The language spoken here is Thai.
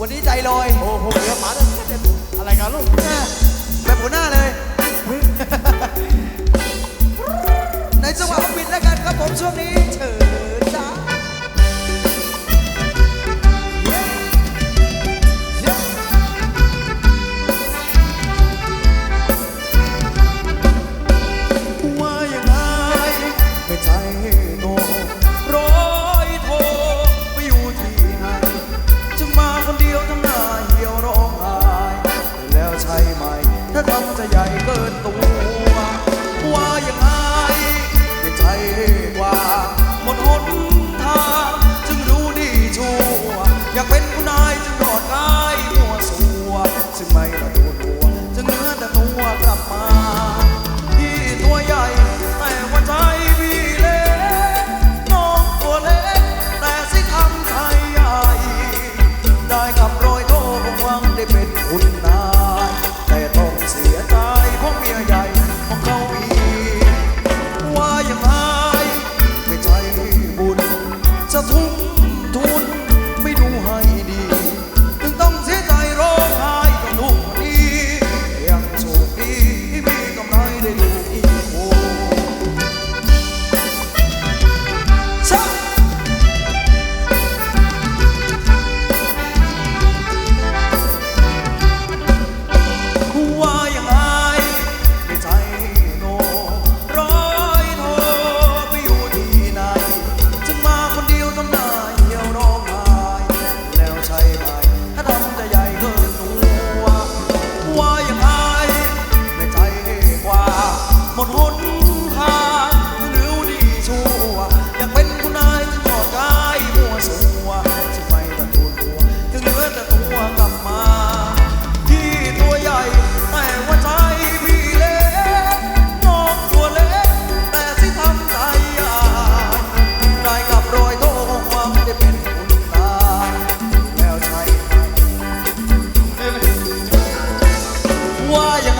วันนี้ใจลอย โอ้โหเดี๋ยหมาเด็ดอะไรกันลูกไปหัวหน้าเลย ในจังหวะปิดแล้วกันครับผมช่วงนี้เชิญ ça 我要。